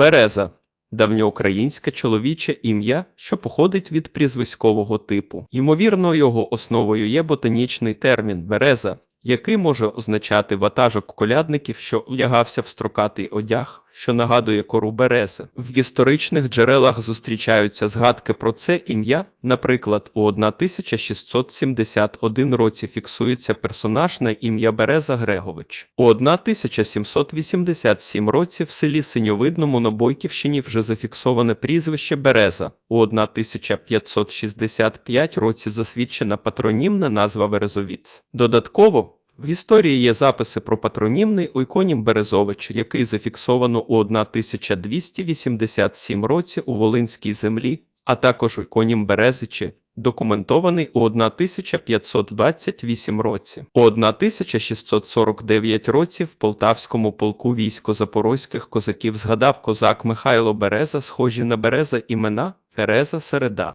Береза давньоукраїнське чоловіче ім'я, що походить від прізвиськового типу. Ймовірно, його основою є ботанічний термін береза, який може означати ватажок колядників, що вдягався в строкатий одяг, що нагадує кору берези. В історичних джерелах зустрічаються згадки про це ім'я. Наприклад, у 1671 році фіксується персонаж на ім'я Береза Грегович. У 1787 році в селі Синьовидному на Бойківщині вже зафіксоване прізвище Береза. У 1565 році засвідчена патронімна назва Березовіць. Додатково в історії є записи про патронімний ойконім Березович, який зафіксовано у 1287 році у Волинській землі, а також ойконім Березичі, документований у 1528 році. У 1649 році в Полтавському полку військо запорозьких козаків згадав козак Михайло Береза, схожі на Береза імена Тереза Середа.